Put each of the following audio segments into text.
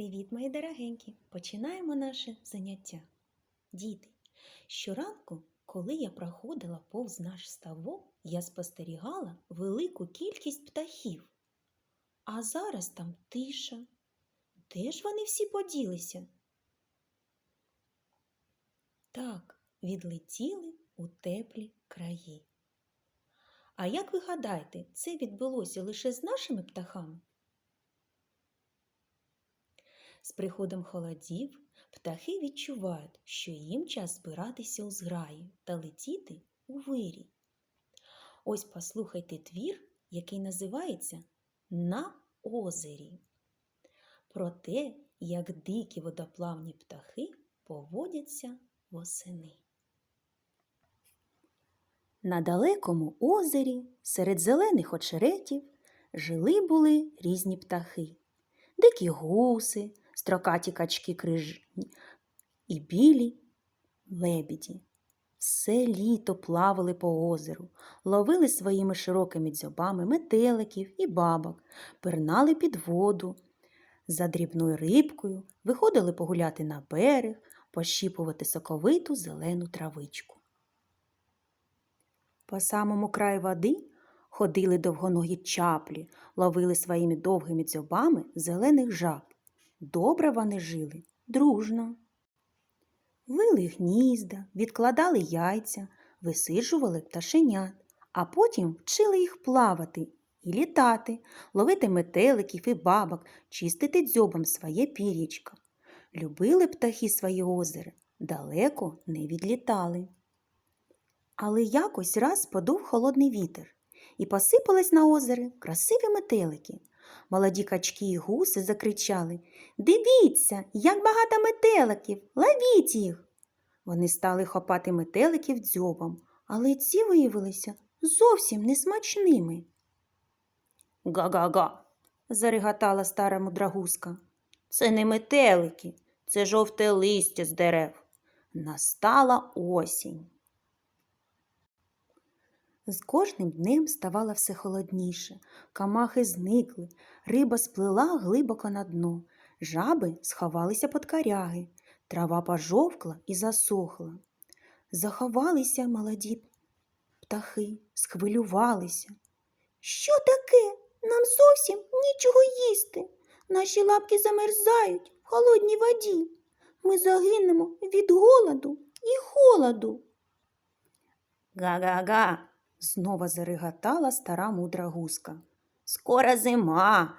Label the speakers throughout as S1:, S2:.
S1: Привіт, мої дорогенькі! Починаємо наше заняття. Діти, щоранку, коли я проходила повз наш ставок, я спостерігала велику кількість птахів. А зараз там тиша. Де ж вони всі поділися? Так, відлетіли у теплі краї. А як ви гадаєте, це відбулося лише з нашими птахами? З приходом холодів птахи відчувають, що їм час збиратися у зграї та летіти у вирій. Ось послухайте твір, який називається На озері. Про те, як дикі водоплавні птахи поводяться восени. На далекому озері серед зелених очеретів жили були різні птахи дикі гуси, строкаті качки крижні і білі лебіді. Все літо плавали по озеру, ловили своїми широкими дзьобами метеликів і бабок, пирнали під воду. За дрібною рибкою виходили погуляти на берег, пощіпувати соковиту зелену травичку. По самому краю води ходили довгоногі чаплі, ловили своїми довгими дзьобами зелених жаб. Добре вони жили, дружно. Вили гнізда, відкладали яйця, висиджували пташенят, а потім вчили їх плавати і літати, ловити метеликів і бабок, чистити дзьобом своє пір'ячко. Любили птахи своє озеро, далеко не відлітали. Але якось раз подув холодний вітер, і посипались на озеро красиві метелики. Молоді качки і гуси закричали Дивіться, як багато метеликів, ловіть їх. Вони стали хопати метеликів дзьобом, але ці виявилися зовсім несмачними. Га-га-га, зареготала стара мудрагузка. Це не метелики, це жовте листя з дерев. Настала осінь. З кожним днем ставало все холодніше, камахи зникли, риба сплила глибоко на дно, жаби сховалися під коряги, трава пожовкла і засохла. Заховалися молоді птахи, схвилювалися. Що таке? Нам зовсім нічого їсти. Наші лапки замерзають в холодній воді. Ми загинемо від голоду і холоду. Га-га-га, Знова зареготала стара мудра гуска. Скоро зима.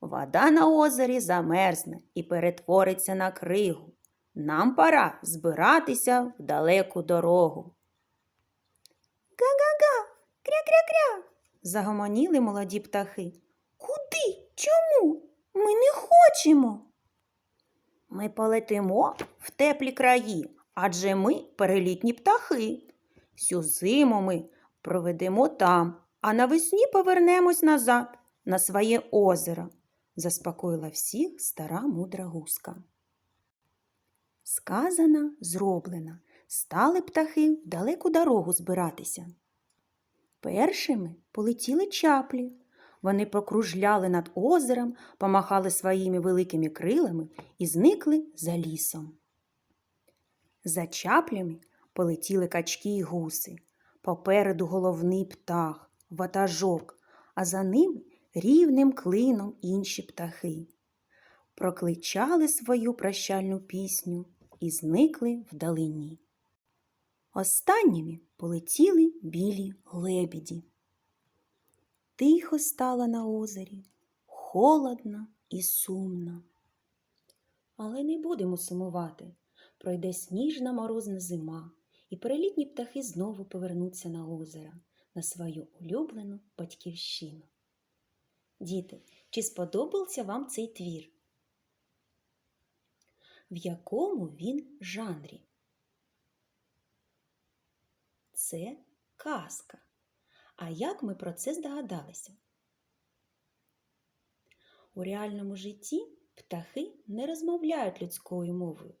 S1: Вода на озері замерзне і перетвориться на кригу. Нам пора збиратися в далеку дорогу. Га-га-га, кря-кря-кря. загомоніли молоді птахи. Куди? Чому? Ми не хочемо. Ми полетимо в теплі краї, адже ми перелітні птахи. Всю зиму ми проведемо там, а навесні повернемось назад на своє озеро, заспокоїла всіх стара мудра гуска. Сказана, зроблена, стали птахи в далеку дорогу збиратися. Першими полетіли чаплі. Вони прокружляли над озером, помахали своїми великими крилами і зникли за лісом. За чаплями полетіли качки й гуси. Попереду головний птах, ватажок, а за ним рівним клином інші птахи. Прокличали свою прощальну пісню і зникли вдалині. Останніми полетіли білі лебіді. Тихо стало на озері, холодно і сумно. Але не будемо сумувати. Пройде сніжна морозна зима, і перелітні птахи знову повернуться на озеро, на свою улюблену батьківщину. Діти, чи сподобався вам цей твір? В якому він жанрі? Це казка. А як ми про це здогадалися? У реальному житті птахи не розмовляють людською мовою.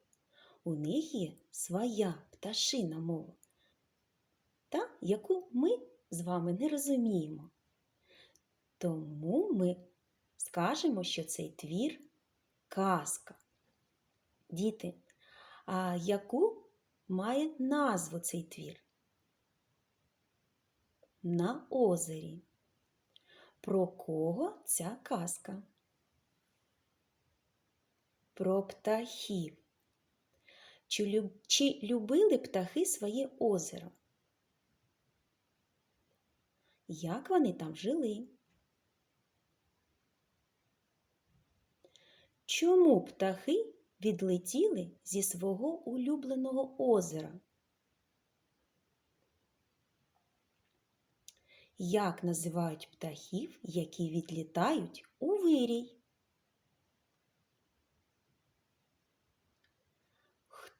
S1: У них є своя пташина мова, та яку ми з вами не розуміємо. Тому ми скажемо, що цей твір казка. Діти, а яку має назву цей твір? На озері. Про кого ця казка? Про птахів. Чи, люб... Чи любили птахи своє озеро? Як вони там жили? Чому птахи відлетіли зі свого улюбленого озера? Як називають птахів, які відлітають у вирій?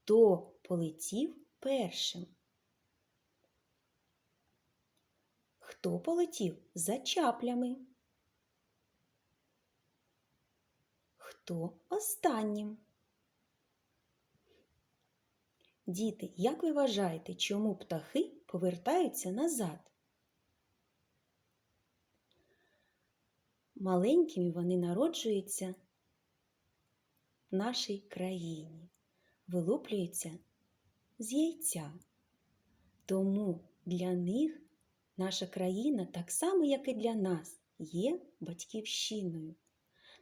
S1: Хто полетів першим? Хто полетів за чаплями? Хто останнім? Діти, як ви вважаєте, чому птахи повертаються назад? Маленькими вони народжуються в нашій країні, вилуплюються з яйця. Тому для них наша країна, так само, як і для нас, є батьківщиною.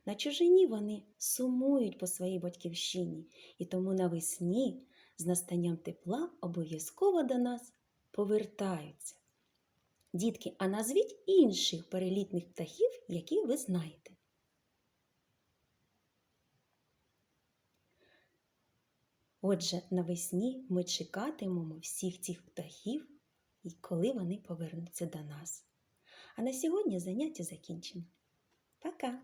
S1: На чужині вони сумують по своїй батьківщині, і тому навесні з настанням тепла обов'язково до нас повертаються. Дітки, а назвіть інших перелітних птахів, які ви знаєте. Отже, навесні ми чекатимемо всіх цих птахів, і коли вони повернуться до нас. А на сьогодні заняття закінчено. Пока!